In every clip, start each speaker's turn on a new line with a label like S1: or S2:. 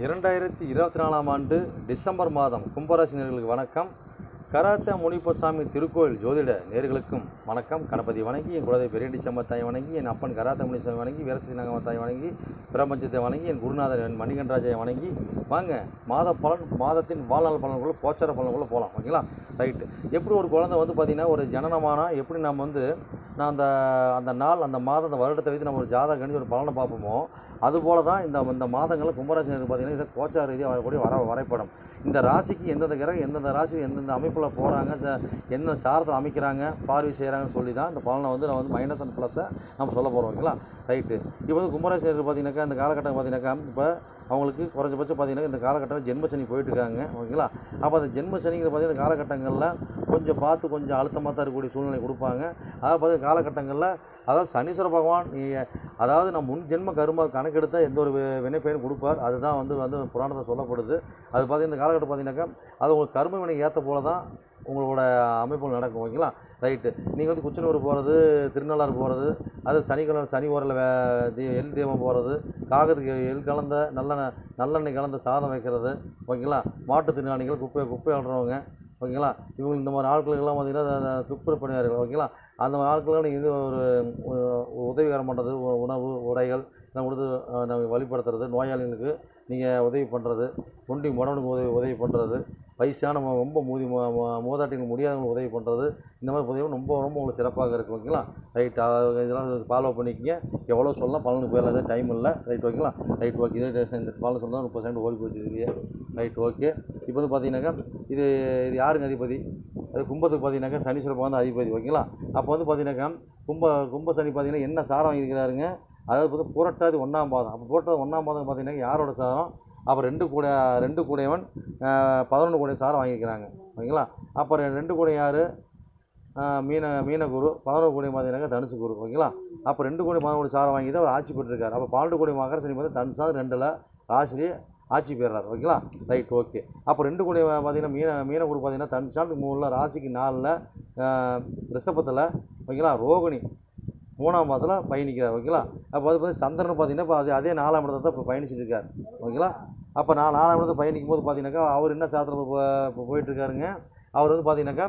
S1: இரண்டாயிரத்தி இருபத்தி நாலாம் ஆண்டு டிசம்பர் மாதம் கும்பராசினியர்களுக்கு வணக்கம். கராத்த முனிப்பசாமி திருக்கோயில் ஜோதிட நேர்களுக்கும் வணக்கம். கணபதி வணங்கி என் குழந்தை பெரியண்டி சம்பத்தாய் வணங்கி என் அப்பன் கராத்தமணி முனிசாமி வணங்கி வீரசதி நங்கம தாய் வணங்கி பிரபஞ்சத்தை வணங்கி என் குருநாதர் என் மணிகண்டராஜை வணங்கி வாங்க மாத பலன் மாதத்தின் வாழ்நாள் பலன்குள்ள போச்சார பலன்குள்ள போகலாம் ஓகேங்களா? ரைட்டு எப்படி ஒரு குழந்தை வந்து பார்த்திங்கன்னா ஒரு ஜனனமானா எப்படி நம்ம வந்து நான் அந்த அந்த நாள் அந்த மாதம் அந்த வருடத்தை வைத்து நம்ம ஒரு ஜாதகம் கணிச்சு ஒரு பலனை பார்ப்போமோ அதுபோல தான் இந்த இந்த மாதங்களில் கும்பராசினர் பார்த்திங்கன்னா இதை கோச்சார ரீதியாக வரக்கூடிய வர வரைபடம். இந்த ராசிக்கு எந்தெந்த கிரகம் எந்தெந்த ராசி எந்தெந்த அமைப்பில் போகிறாங்க ச எந்த சாரத்தில் அமைக்கிறாங்க பார்வை செய்கிறாங்கன்னு சொல்லி தான் இந்த பலனை வந்து நான் வந்து மைனஸ் அண்ட் ப்ளஸ்ஸை நம்ம சொல்ல போகிறோம் ஓகேங்களா? ரைட்டு இப்போ வந்து கும்பராசினருக்கு பார்த்தீங்கன்னாக்கா இந்த காலகட்டம் பார்த்தீங்கன்னாக்கா இப்போ அவங்களுக்கு குறைஞ்சபட்சம் பார்த்தீங்கன்னா இந்த காலகட்டத்தில் ஜென்ம சனி ஓகேங்களா? அப்போ அந்த ஜென்ம சனிங்கிற பார்த்தீங்கன்னா இந்த காலகட்டங்களில் கொஞ்சம் பார்த்து கொஞ்சம் அழுத்தமாக தான் இருக்கக்கூடிய சூழ்நிலை கொடுப்பாங்க. அதாவது பார்த்தீங்கன்னா காலகட்டங்களில் அதாவது சனீஸ்வர பகவான் நீ- அதாவது நம்ம முன் ஜென்ம கருமா கணக்கெடுத்த எந்த ஒரு வினைப்பயனும் கொடுப்பார். அதுதான் வந்து வந்து புராணத்தை சொல்லப்படுது. அது பார்த்தீங்கன்னா இந்த காலகட்டம் பார்த்தீங்கன்னாக்கா அது உங்களுக்கு கரும வினை ஏற்ற போல தான் உங்களோட அமைப்புகள் நடக்கும் ஓகேங்களா? ரைட்டு. நீங்கள் வந்து குச்சனூர் போகிறது திருநள்ளாறு போகிறது அது சனிக்கிழமை சனி ஓரில் வே தீ எல் தீபம் போகிறது காகத்துக்கு எல் கலந்த நல்லெண்ணெய் நல்லெண்ணெய் கலந்த சாதம் வைக்கிறது ஓகேங்களா? மாற்றுத்திறனாளிகள் குப்பை குப்பை ஆடுறவங்க ஓகேங்களா? இவங்க இந்த மாதிரி ஆட்களுக்கெல்லாம் பார்த்தீங்கன்னா துப்புரவு பணியாளர்கள் ஓகேங்களா? அந்த மாதிரி ஆட்களுக்கு நீங்கள் வந்து ஒரு உதவிகரம் பண்ணுறது உணவு உடைகள் நம்ம கொடுத்து நம்ம வழிபடுத்துறது நோயாளிகளுக்கு நீங்கள் உதவி பண்ணுறது ஒண்டி முடவனுக்கு உதவி உதவி பண்ணுறது வயசான ரொம்ப மூதி மூதாட்டிங்க முடியாதவங்க முடியாதவங்களுக்கு உதவி பண்ணுறது இந்த மாதிரி உதவி ரொம்ப ரொம்ப உங்களுக்கு சிறப்பாக இருக்குது ஓகேங்களா? ரைட் இதெல்லாம் ஃபாலோ பண்ணிக்கங்க. எவ்வளோ சொல்லலாம் பலனுக்கு போயிடலாம் டைம் இல்லை. ரைட் ஓகேங்களா? Right okay. இது இந்த பலன் சொன்னால் முப்பது செகண்ட் ஓடி போச்சுருக்கீங்க ரைட் ஓகே. இப்போ வந்து பார்த்தீங்கன்னாக்கா இது இது யாருங்க அதிபதி? அது கும்பத்துக்கு பார்த்தீங்கன்னாக்கா சனீஸ்வர பகவான் அதிபதி ஓகேங்களா? அப்போ வந்து பார்த்தீங்கன்னாக்கா கும்ப கும்ப சனி பார்த்தீங்கன்னா என்ன சாரம் வாங்கியிருக்கிறாருங்க? அதாவது வந்து புரட்டாதி ஒன்றாம் பாதம். அப்போ புரட்டாதி ஒன்றாம் பாதம் பார்த்தீங்கன்னா யாரோட சாரம்? அப்போ ரெண்டு கூட ரெண்டு கூடையவன் பதினொன்று கூடைய சாரம் வாங்கியிருக்கிறாங்க. ஓகேங்களா? அப்போ ரெண்டு கூடை யார்? மீன மீனகுரு பதினோரு கோடி பார்த்தீங்கன்னாக்கா தனுசு குரு ஓகேங்களா? அப்போ ரெண்டு கோடி பதினொரு கோடி சாரம் வாங்கி தான் அவர் ஆட்சி பெற்றிருக்காரு. அப்போ பன்னெண்டு கோடி மகர சனி பார்த்து தனுசாவது ரெண்டில் ராசிலி ஆட்சி பெறார். ஓகேங்களா? Right okay. அப்போ ரெண்டு கோடி பார்த்தீங்கன்னா மீன மீனகுரு பார்த்தீங்கன்னா தனுசாண்டு மூணில் ராசிக்கு நாலில் ரிஷபத்தில் ஓகேங்களா? ரோகிணி. மூணாம் பாதத்தில் பயணிக்கிறார் ஓகேங்களா அப்போ அது பார்த்து சந்திரன் பார்த்தீங்கன்னா இப்போ அது அதே நாலாம் இடத்துல தான் இப்போ பயணிச்சுட்டு இருக்கார் ஓகேங்களா அப்போ நான் நாலாம் இடத்துல பயணிக்கும் போது பார்த்தீங்கன்னாக்கா அவர் என்ன சாத்திரம் இப்போ போயிட்டுருக்காருங்க? அவர் வந்து பார்த்தீங்கன்னாக்கா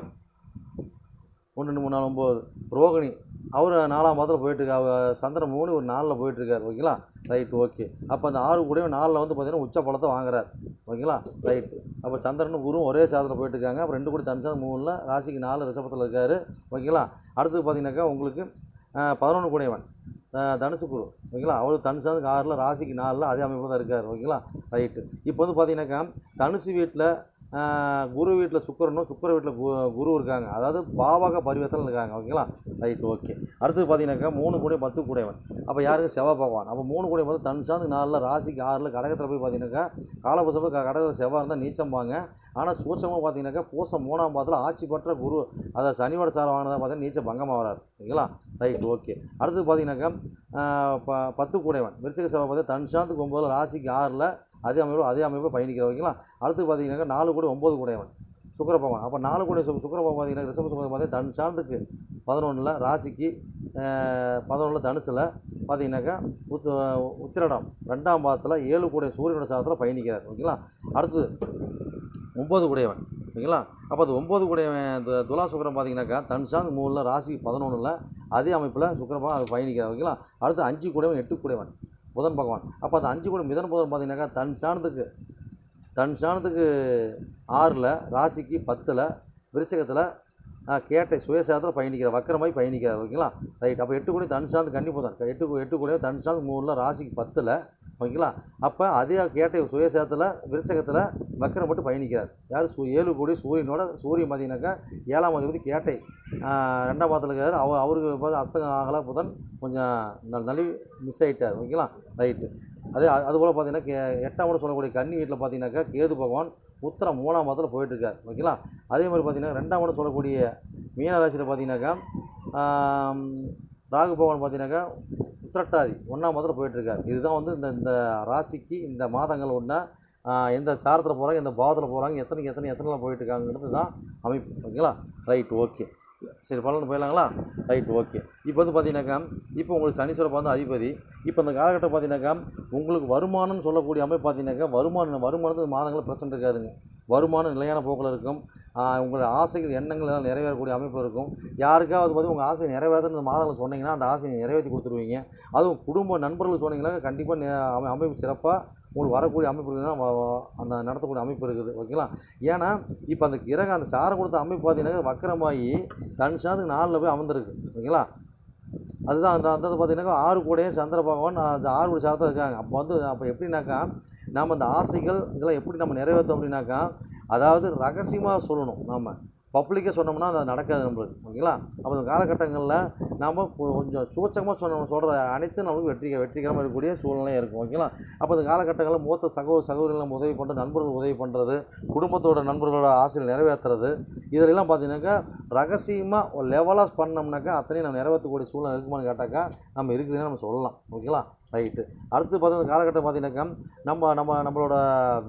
S1: ஒன்று ரெண்டு மூணு நாலு ஒம்பது ரோகிணி அவர் நாலாம் மாதத்தில் போயிட்டுருக்கா சந்திரன் மூணு ஒரு நாலில் போயிட்டுருக்காரு ஓகேங்களா ரைட் ஓகே அப்போ அந்த ஆறு கூடயும் நாலில் வந்து பார்த்தீங்கன்னா உச்ச பழத்தை வாங்குறாரு ஓகேங்களா ரைட்டு அப்போ சந்திரனும் குருவும் ஒரே சாதத்தில் போயிட்டுருக்காங்க. அப்புறம் ரெண்டு கூட தனிச்சா மூணில் ராசிக்கு நாலு ரிசபத்தில் இருக்கார் ஓகேங்களா அடுத்தது பார்த்தீங்கன்னாக்கா உங்களுக்கு பதினொன்று கூடையவன். தனுசு குரு. ஓகேங்களா? அவர் தனுசாந்துக்கு ஆறில் ராசிக்கு நாலில் அதே அமைப்பில் தான் இருக்கார். ஓகேங்களா? ரைட்டு இப்போ வந்து பார்த்தீங்கன்னாக்கா தனுசு வீட்டில் குரு வீட்டில் சுக்கிரனும் சுக்கிர வீட்டில் கு குரு இருக்காங்க. அதாவது பாவக பரிவர்த்தனை இருக்காங்க. ஓகேங்களா? Right okay. அடுத்து பார்த்தீங்கன்னாக்கா மூணு கூட பத்து கூடையவன். அப்போ யாருக்கு? செவ்வாய் பகவான். அப்போ மூணு கூட தன் சார்ந்து நாலில் ராசிக்கு ஆறில் கடகத்தில் போய் பார்த்தீங்கன்னாக்கா காலபுசமாக கடகத்தில் செவ்வாய் இருந்தால் நீச்சம்பாங்க. ஆனால் சூட்சமாக பார்த்தீங்கன்னாக்கா பூசம் மூணாம் பாதத்தில் ஆட்சி பெற்ற குரு அதை சனியோட சார் வாங்கினதாக பார்த்தீங்கன்னா நீச்சம் பங்கமாக வரார் ஓகேங்களா? Right okay. அடுத்தது பார்த்தீங்கன்னாக்கா ப பத்து கூடையவன். விருச்சிக செவ்வாய் பார்த்தா தன் சார்ந்து ஒம்பதில் ராசிக்கு ஆறில் அதே அமைப்பில் அதே அமைப்பில் பயணிக்கிற ஓகேங்களா அடுத்து பார்த்தீங்கன்னாக்கா நாலு கூட ஒம்பது கூடையவன் சுக்கரபகவான். அப்போ நாலு கூட சு பார்த்திங்கன்னா பகவான் பார்த்தீங்கன்னா ரிஷப சுக்கர பார்த்தீங்கன்னா தன் சாந்துக்கு பதினொன்றில் ராசிக்கு பதினொன்றில் தனுசில் பார்த்தீங்கன்னாக்கா உத் உத்திரடம் ரெண்டாம் பாதத்தில் ஏழு கூட சூரியனோட சாதத்தில் பயணிக்கிறார் ஓகேங்களா? அடுத்தது ஒம்பது கூடையவன் ஓகேங்களா? அப்போ அது ஒம்பது கூடையவன் இந்த துலா சுக்கரம் பார்த்தீங்கன்னாக்கா தன்சாந்த் மூணில் ராசி பதினொன்றில் அதே அமைப்பில் சுக்கரமாக அது பயணிக்கிறார் ஓகேங்களா? அடுத்து அஞ்சு கூடையவன் எட்டு கூடையவன் புதன் பகவான். அப்போ அந்த அஞ்சு கூட மிதன் புதன் பார்த்தீங்கன்னாக்கா தன் சாணத்துக்கு தன் சாணத்துக்கு ஆறில் ராசிக்கு பத்தில் விருச்சகத்தில் கேட்டை சுயசாதத்தில் பயணிக்கிற வக்கரமாய் பயணிக்கிறார் ஓகேங்களா? ரைட். அப்போ எட்டு கூட தன் சாந்து கன்னி புதன். எட்டு எட்டு கூட தன் சாந்து மூணில் ராசிக்கு பத்தில் ஓகேங்களா? அப்போ அதே கேட்டை சுயசேத்தில் விருச்சகத்தில் வக்கரம் மட்டும் பயணிக்கிறார். யார்? சூ ஏழு கோடி சூரியனோட சூரியன் பார்த்தீங்கன்னாக்கா ஏழாம் அதிபதி கேட்டை. ரெண்டாம் பாதத்தில் இருக்கார். அவர் அவருக்கு பார்த்து அஸ்தகம் ஆகலாம் புதன் கொஞ்சம் நல் நலி மிஸ் ஆகிட்டார் ஓகேங்களா? ரைட்டு. அதே அது- அதுபோல் பார்த்தீங்கன்னா கே எட்டாம் கூட சொல்லக்கூடிய கன்னி வீட்டில் பார்த்தீங்கன்னாக்கா கேது பகவான் உத்தரம் மூணாம் மாதத்தில் போயிட்டுருக்கார். ஓகேங்களா? அதே மாதிரி பார்த்தீங்கன்னா ரெண்டாம் கூட சொல்லக்கூடிய மீனராசியில் பார்த்தீங்கன்னாக்கா ராகு பகவான் பார்த்தீங்கன்னாக்கா உத்திரட்டாதி ஒன்றாம் மாதத்தில் போயிட்டுருக்கார். இதுதான் வந்து இந்த இந்த ராசிக்கு இந்த மாதங்கள் ஒன்றா எந்த சாரத்தில் போகிறாங்க எந்த பாவத்தில் போகிறாங்க எத்தனைக்கு எத்தனை எத்தனை போயிட்டுருக்காங்கிறது தான் அமைப்பு. ஓகேங்களா? ரைட் ஓகே சரி பலன் போயிடலாங்களா? ரைட் ஓகே இப்போ வந்து பார்த்தீங்கன்னாக்கா இப்போ உங்களுக்கு சனீஸ்வரர் வந்து அதிபதி இப்போ இந்த காலகட்டம் பார்த்தீங்கன்னாக்கா உங்களுக்கு வருமானம்னு சொல்லக்கூடிய அமைப்பு பார்த்தீங்கன்னாக்கா வருமானம் வருமானத்துக்கு மாதங்களில் பிரசன்ட் இருக்காதுங்க. வருமானம் நிலையான போக்கில் இருக்கும். உங்களோட உங்களுடைய ஆசைகள் எண்ணங்கள் எல்லாம் நிறைவேறக்கூடிய அமைப்பு இருக்கும். யாருக்காவது பார்த்து உங்கள் ஆசை நிறைவேறதுன்னு மாதங்களை சொன்னீங்கன்னா அந்த ஆசையை நிறைவேற்றி கொடுத்துருவீங்க. அதுவும் குடும்ப நண்பர்கள் சொன்னீங்கன்னா கண்டிப்பாக அமைப்பு சிறப்பாக உங்களுக்கு வரக்கூடிய அமைப்பு இருக்குதுன்னா அந்த நடத்தக்கூடிய அமைப்பு இருக்குது. ஓகேங்களா? ஏன்னா இப்போ அந்த கிரக அந்த சாரம் கொடுத்த அமைப்பு பார்த்தீங்கன்னா வக்கரமாகி தன் சாதத்துக்கு நாலில் போய் அமர்ந்திருக்கு. ஓகேங்களா? அதுதான் அந்த அந்த பார்த்தீங்கன்னாக்கா ஆறு கூடையும் சந்திர பகவான் அந்த ஆறு கூட சாரத்தில் இருக்காங்க. அப்போ வந்து அப்போ எப்படின்னாக்கா நாம் அந்த ஆசைகள் இதெல்லாம் எப்படி நம்ம நிறைவேற்றோம் அப்படின்னாக்கா அதாவது ரகசியமாக சொல்லணும். நாம் பப்ளிக்காக சொன்னோம்னா அது நடக்காது நம்மளுக்கு. ஓகேங்களா? அப்போ இந்த காலகட்டங்களில் நாம் கொஞ்சம் சூச்சகமாக சொன்ன சொல்கிற அனைத்தும் நம்மளுக்கு வெற்றி வெற்றிகரமாக இருக்கக்கூடிய சூழ்நிலை இருக்கும். ஓகேங்களா? அப்போ இந்த காலகட்டங்களில் மூத்த சகோ சகோதரிகள் உதவி பண்ணுறது நண்பர்கள் உதவி பண்ணுறது குடும்பத்தோட நண்பர்களோட ஆசையில் நிறைவேற்றுறது இதிலெல்லாம் பார்த்தீங்கன்னாக்கா ரகசியமாக ஒரு லெவலாக பண்ணோம்னாக்கா அத்தனையும் நம்ம நிறைவேற்றக்கூடிய சூழ்நிலை இருக்குமான்னு கேட்டாக்கா நம்ம இருக்குதுன்னு நம்ம சொல்லலாம். ஓகேங்களா? ரைட்டு அடுத்து பார்த்தீங்கன்னா காலகட்டம் பார்த்தீங்கன்னாக்கா நம்ம நம்ம நம்மளோட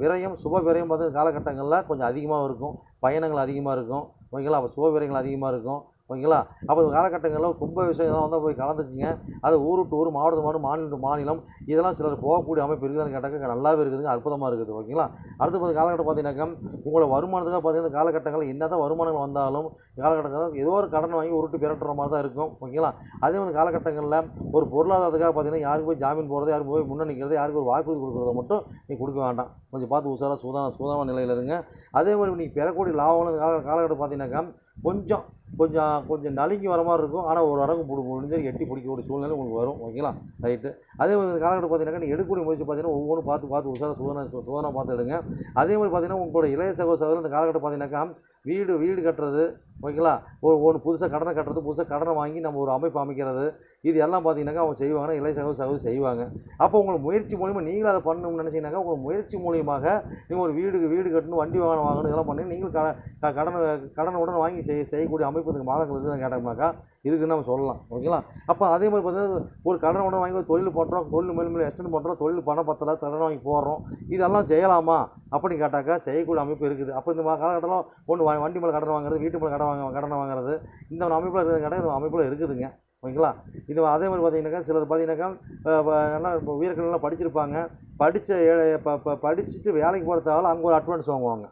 S1: விரயம் சுப விரயம் பார்த்தீங்கன்னா காலகட்டங்களில் கொஞ்சம் அதிகமாக இருக்கும். பயணங்கள் அதிகமாக இருக்கும். ஓகேங்களா? அப்போ சுப விரயங்கள் அதிகமாக இருக்கும். ஓகேங்களா? அப்போ காலகட்டங்களில் கும்ப விஷயம் வந்தால் போய் கலந்துக்குங்க. அது ஊரு டு ஊர் மாவட்டம் மாவட்டம் மாநிலம் டு மாநிலம் இதெல்லாம் சிலர் போகக்கூடிய அமைப்பு இருக்குதுன்னு கேட்டாக்க நல்லாவே இருக்குதுங்க. அற்புதமாக இருக்குது ஓகேங்களா? அடுத்து பார்த்து காலகட்டம் பார்த்தீங்கன்னாக்கா உங்களோட வருமானத்துக்காக பார்த்தீங்கன்னா இந்த காலகட்டங்களில் என்ன தான் வருமானங்கள் வந்தாலும் காலகட்டங்கள் ஏதோ ஒரு கடன் வாங்கி உருட்டு பிறட்டுற மாதிரி தான் இருக்கும் ஓகேங்களா? அதே வந்து காலகட்டங்களில் ஒரு பொருளாதாரத்துக்காக பார்த்தீங்கன்னா யாருக்கு போய் ஜாமீன் போகிறது யாருக்கு போய் முன்னே நிற்கிறது யாருக்கு ஒரு வாக்குறுதி கொடுக்குறத மட்டும் நீ கொடுக்க வேண்டாம். கொஞ்சம் பார்த்து உஷாராக சூதான சூதான நிலையில் இருங்க. அதே மாதிரி நீங்கள் பெறக்கூடிய லாபம் கால காலகட்டம் பார்த்தீங்கன்னாக்கா கொஞ்சம் கொஞ்சம் கொஞ்சம் நலுங்கி வர மாதிரி இருக்கும். ஆனால் ஒரு அரங்கு பிடி முடிஞ்சு எட்டி பிடிக்கக்கூடிய சூழ்நிலை உங்களுக்கு வரும். ஓகேங்களா? ரைட்டு. அதே மாதிரி இந்த காலகட்டம் பார்த்தீங்கன்னா நீ எடுக்கக்கூடிய முயற்சி பார்த்தீங்கன்னா ஒவ்வொன்றும் பார்த்து பார்த்து உசார சோதனை சோதனை பார்த்து எடுங்க. அதே மாதிரி பார்த்தீங்கன்னா உங்களோட இளைய சகோதர சகோதரர் இந்த காலகட்டம் பார்த்தீங்கன்னாக்கா வீடு வீடு கட்டுறது ஓகேங்களா? ஒரு ஒன்று புதுசாக கடனை கட்டுறது புதுசாக கடனை வாங்கி நம்ம ஒரு அமைப்பு அமைக்கிறது இது எல்லாம் பார்த்தீங்கன்னாக்கா அவங்க செய்வாங்கன்னா இளைய சகோதர சகோதரி செய்வாங்க. அப்போ உங்களுக்கு முயற்சி மூலிமா நீங்களும் அதை பண்ணணும்னு நினச்சிங்கனாக்கா உங்களுக்கு முயற்சி மூலியமாக நீங்கள் ஒரு வீடு வீடு கட்டணும் வண்டி வாகனம் வாங்கணும் இதெல்லாம் பண்ணி நீங்களும் கட கடனை கடனை உடனே வாங்கி செய்ய செய்யக்கூடிய அமைப்பு மாதங்கள் இருக்குதுன்னு கேட்டோம்னாக்கா இருக்குன்னு நம்ம சொல்லலாம். ஓகேங்களா? அப்போ அதே மாதிரி பார்த்தீங்கன்னா ஒரு கடனை உடனே வாங்கி ஒரு தொழில் பண்ணுறோம் தொழில் மேலும் மேலும் எக்ஸ்டெண்ட் பண்ணுறோம் தொழில் பணம் பத்தலை கடன் வாங்கி போடுறோம் இதெல்லாம் செய்யலாமா? அப்படின்னு கேட்டாக்கா செய்யக்கூடிய அமைப்பு இருக்குது. அப்போ இந்த காலகட்டத்தில் ஒன்று வண்டி மேலே கடன் வாங்குறது வீட்டு மேலே கடன் வாங்க கடன் வாங்குறது இந்த அமைப்பில் இருக்கிற கடை இந்த அமைப்பில் இருக்குதுங்க. ஓகேங்களா? இது அதே மாதிரி பார்த்தீங்கன்னாக்கா சிலர் பார்த்தீங்கன்னாக்கா நல்லா என்ன இப்போ உயர்கல்விலாம் படிச்சிருப்பாங்க. படித்த ஏழை ப படிச்சுட்டு வேலைக்கு போகிறதால அங்கே ஒரு அட்வான்ஸ் வாங்குவாங்க.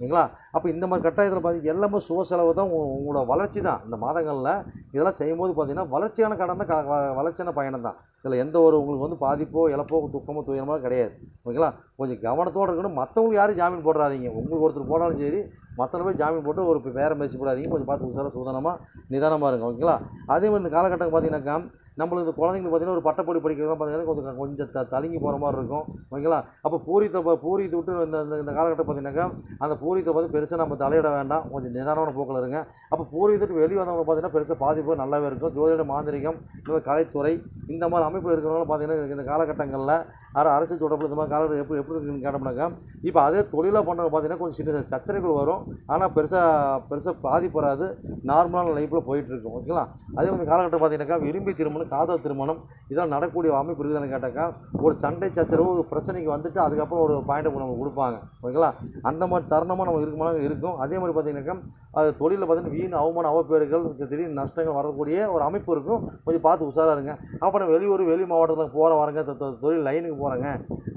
S1: சரிங்களா அப்போ இந்த மாதிரி கட்டாயத்தில் பார்த்தீங்கன்னா எல்லாமே சுக செலவு தான் உங்களோட வளர்ச்சி தான். இந்த மாதங்களில் இதெல்லாம் செய்யும்போது பார்த்தீங்கன்னா வளர்ச்சியான கடன் தான் க- வளர்ச்சியான பயணம் தான். இதில் எந்த ஒரு உங்களுக்கு வந்து பாதிப்போ இழப்போ துக்கமோ துயரமோ கிடையாது. ஓகேங்களா? கொஞ்சம் கவனத்தோடு இருக்கணும். மற்றவங்களுக்கு யாரும் ஜாமீன் போடுறாதீங்க உங்களுக்கு ஒருத்தர் போனாலும் சரி மற்றவங்க போய் ஜாமீன் போட்டு ஒரு பேரம் பேசி போடாதீங்க. கொஞ்சம் பார்த்து உசாராக சூதனமாக நிதானமாக இருங்க ஓகேங்களா? அதே மாதிரி இந்த காலகட்டம் பார்த்தீங்கன்னாக்கா நம்மளுக்கு இந்த குழந்தைங்களுக்கு பார்த்தீங்கன்னா ஒரு பட்டப்படி படிக்கிறதுலாம் பார்த்தீங்கன்னா கொஞ்சம் கொஞ்சம் த தலங்கி போகிற மாதிரி இருக்கும் ஓகேங்களா? அப்போ பூரியத்தை பூரியத்தை விட்டு இந்த இந்த- இந்த காலகட்டம் பார்த்தீங்கன்னாக்கா அந்த பூரியத்தை பார்த்து பெருசாக நம்ம தலையிட வேண்டாம். கொஞ்சம் நிதானமான போக்கில் இருங்க. அப்போ பூரியத்தை விட்டு வெளியே வந்தவங்க பார்த்தீங்கன்னா பெருசாக பாதிப்பு நல்லாவே இருக்கும். ஜோதிட மாந்திரிகம் இந்த மாதிரி கலைத்துறை இந்த மாதிரி அமைப்பில் இருக்கிறவங்க பார்த்தீங்கன்னா இந்த காலகட்டங்களில் அரை அரசு தொடர்பு இந்த மாதிரி காலகட்டம் எப்படி எப்படி இருக்குன்னு கேட்டோம்னாக்கா இப்போ அதே தொழிலாக பண்ணுறவங்க பார்த்தீங்கன்னா கொஞ்சம் சின்ன சின்ன சச்சரவுகள் வரும். ஆனால் பெருசாக பெருசாக பாதிப்பு வராது நார்மலான லைஃப்பில் போயிட்டுருக்கும். ஓகேங்களா அதே மாதிரி காலகட்டம் பார்த்தீங்கன்னாக்கா விரும்பி திருமணம் காதல் திருமணம் இதெல்லாம் நடக்கக்கூடிய அமைப்பு இருக்குதுன்னு கேட்டாக்கா? ஒரு சண்டை சச்சரவு ஒரு பிரச்சனைக்கு வந்துட்டு அதுக்கப்புறம் ஒரு பாயிண்ட்டை நமக்கு கொடுப்பாங்க. ஓகேங்களா அந்த மாதிரி தருணமாக நம்ம இருக்குமான இருக்கும். அதே மாதிரி பார்த்தீங்கன்னாக்கா அது தொழிலில் பார்த்தீங்கன்னா வீண் அவமான அவப்பேறுகள் திடீர்னு நஷ்டங்கள் வரக்கூடிய ஒரு அமைப்பு இருக்கும். கொஞ்சம் பார்த்து உஷாராக இருங்க. அப்புறம் வெளியூர் வெளி மாவட்டத்தில் போகிற வரங்க தொழில் லைனுக்கு போகிறாங்க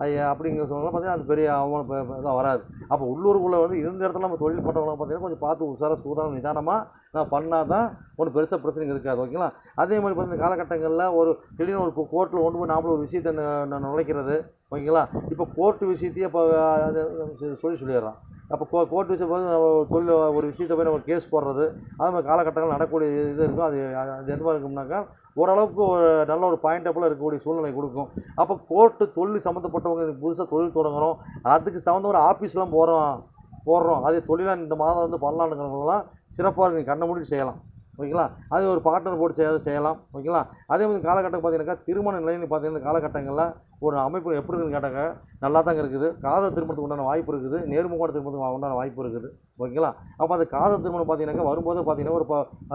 S1: அது அப்படிங்கிற சொன்னாலும் பார்த்தீங்கன்னா அது பெரிய அவமான வராது. அப்போ உள்ளூருக்குள்ளே வந்து இருந்த இடத்துல நம்ம தொழில் பண்ணுறவங்க பார்த்தீங்கன்னா கொஞ்சம் பார்த்து உசார சூதானம் நிதானமாக நான் பண்ணால் தான் ஒன்றும் பெருசாக பிரச்சனை இருக்காது ஓகேங்களா? அதே மாதிரி பார்த்தீங்கன்னா காலகட்டங்களில் ஒரு திடீர்னு ஒரு கோர்ட்டில் கொண்டு போய் நாமளும் ஒரு விஷயத்தை நுழைக்கிறது ஓகேங்களா? இப்போ கோர்ட்டு விஷயத்தையே இப்போ அது சொல்லி சொல்லிடுறான் அப்போ கோ கோர்ட் விஷயம் போது நம்ம ஒரு தொழில் ஒரு விஷயத்தை போய் நம்ம கேஸ் போடுறது அது மாதிரி காலகட்டங்கள் நடக்கக்கூடிய இது இருக்கும். அது அது- எந்த மாதிரி இருக்கும்னாக்கா ஓரளவுக்கு ஒரு நல்ல ஒரு பாயிண்டபுளாக இருக்கக்கூடிய சூழ்நிலை கொடுக்கும். அப்போ கோர்ட்டு தொழில் சம்மந்தப்பட்டவங்க புதுசாக தொழில் தொடங்குறோம் அதுக்கு தகுந்த ஒரு ஆஃபீஸ்லாம் போகிறோம் போடுறோம். அதே தொழிலாக இந்த மாதம் வந்து பண்ணலான்னுங்கிறவங்களாம் சிறப்பாக நீங்கள் கண்ணை மூடி செய்யலாம். ஓகேங்களா? அது ஒரு பார்ட்னர் போட்டு செய்ய செய்யலாம். ஓகேங்களா? அதே மாதிரி காலகட்டம் பார்த்தீங்கன்னாக்கா திருமண நிலைன்னு பார்த்தீங்கன்னா காலகட்டங்களில் ஒரு அமைப்பு எப்படி இருக்குன்னு கேட்டாங்க நல்லா தாங்க இருக்குது. காதல் திருமணத்துக்கு உண்டான வாய்ப்பு இருக்குது. நேர்முகமான திருமணத்துக்கு உண்டான வாய்ப்பு இருக்குது. ஓகேங்களா? அப்போ அந்த காதல் திருமணம் பார்த்தீங்கன்னாக்கா வரும்போது பார்த்தீங்கன்னா ஒரு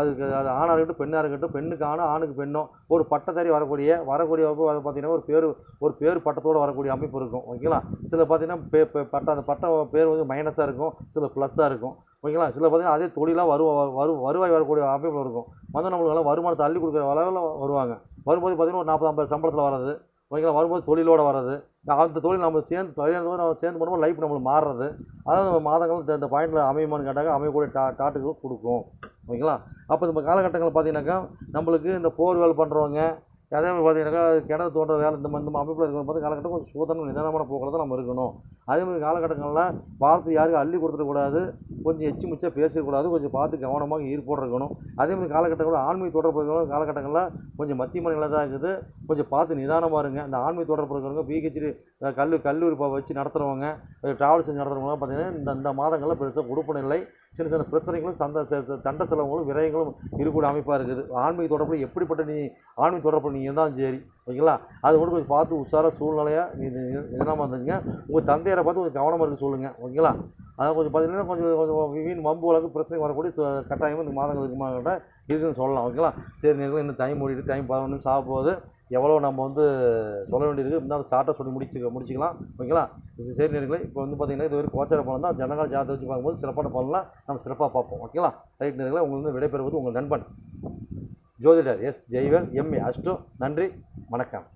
S1: அதுக்கு அது ஆணாக இருக்கட்டும் பெண்ணாக இருக்கட்டும் பெண்ணுக்கு ஆணும் ஆணுக்கு பெண்ணும் ஒரு பட்டதாரி வரக்கூடிய வரக்கூடிய அது பார்த்தீங்கன்னா ஒரு பேர் ஒரு பேர் பட்டத்தோடு வரக்கூடிய அமைப்பு இருக்கும். ஓகேங்களா? சில பார்த்தீங்கன்னா பே பட்டம் அந்த பட்டம் பேர் வந்து மைனஸாக இருக்கும். சில ப்ளஸ்ஸாக இருக்கும். ஓகேங்களா? சில பார்த்தீங்கன்னா அதே தொழிலாக வரு வரு வருவாய் வரக்கூடிய அமைப்பு இருக்கும். வந்து நம்மளுக்கு எல்லாம் வருமானத்தை அள்ளி கொடுக்குற அளவில் வருவாங்க. வரும்போது பார்த்தீங்கன்னா ஒரு நாற்பது ஐம்பது சம்பளத்தில் வர்றது. ஓகேங்களா? வரும்போது தொழிலோடு வர்றது. அந்த தொழில் நம்ம சேர்ந்து தொழிலாளர் நம்ம சேர்ந்து பண்ணும்போது லைஃப் நம்மளுக்கு மாறுறது. அதாவது நம்ம மாதங்கள் இந்த- பாயிண்டில் அமையுமான்னு கேட்டாக்க அமையக்கூடிய டா டாட்டுகள் கொடுக்கும். ஓகேங்களா? அப்போ இந்த காலகட்டங்களில் பார்த்தீங்கன்னாக்கா நம்மளுக்கு இந்த போர்வேல் பண்ணுறவங்க அதே மாதிரி பார்த்தீங்கன்னாக்கா கிணறு தோன்ற வேலை இந்த மாதிரி இந்த அமைப்பில் இருக்கிற பார்த்து காலகட்டம் கொஞ்சம் சூதனம் நிதானமான போக்கில் தான் நம்ம இருக்கணும். அதே மாதிரி காலகட்டங்களில் வார்த்தை யாருக்கும் அள்ளி கொடுத்துடக்கூடாது கொஞ்சம் எச்சு மிச்சா பேசக்கூடாது கொஞ்சம் பார்த்து கவனமாக ஈர்ப்போடு இருக்கணும் அதே மாதிரி காலகட்டங்களில் ஆன்மீக தொடர்பு இருக்கிறவங்க காலகட்டங்களில் கொஞ்சம் மத்திய மனிதர்களாக தான் இருக்குது. கொஞ்சம் பார்த்து நிதானமாக இருங்க. இந்த ஆன்மீக தொடர்பு இருக்கிறவங்க பிஹெச்டி கல்லூரி கல்லூரி ப- வச்சு நடத்துகிறவங்க ட்ராவல் செஞ்சு நடத்துகிறவங்க பார்த்தீங்கன்னா இந்த இந்த மாதங்களில் பெருசாக கொடுப்பு நிலை சின்ன சின்ன பிரச்சனைகளும் சந்த தண்ட செலவுகளும் விரயங்களும் இருக்கக்கூடிய அமைப்பாக இருக்குது. ஆன்மீக தொடர்பில் எப்படிப்பட்ட நீ ஆன்மீக தொடர்பில் நீ இருந்தாலும் சரி ஓகேங்களா? அது மட்டும் கொஞ்சம் பார்த்து உஷாராக சூழ்நிலையாக இது இதனாமல் இருந்துங்க உங்கள் தந்தையரை பார்த்து கொஞ்சம் கவனமாக இருக்க சொல்லுங்கள் ஓகேங்களா? அதான் கொஞ்சம் பார்த்தீங்கன்னா கொஞ்சம் கொஞ்சம் வீண் வம்பு உலக பிரச்சனை வரக்கூடிய கட்டாயமாக இந்த மாதங்களுக்கு மாட்ட இருக்குதுன்னு சொல்லலாம் ஓகேங்களா? சரி நீங்கள் இன்னும் டைம் ஓடிட்டு டைம் பதினொன்று சாப்பிடுவது எவ்வளோ நம்ம வந்து சொல்ல வேண்டியது இருந்தாலும் சார்ட்டாக சொல்லி முடிச்சு முடிச்சிக்கலாம். ஓகேங்களா? சரி நேர்களை இப்போ வந்து பார்த்தீங்கன்னா இது ஒரு கோச்சார பலன் தான். ஜனங்கள் ஜாதகத்தை வச்சு பார்க்கும்போது சிறப்பான பலன்லாம் நம்ம சிறப்பாக பார்ப்போம். ஓகேங்களா? ரைட் நேர்களை உங்களுக்கு விடைபெறுவது உங்கள் நண்பன் ஜோதிடர் எஸ் ஜெய்வேல் எம்ஏ அஷ்டோ நன்றி வணக்கம்.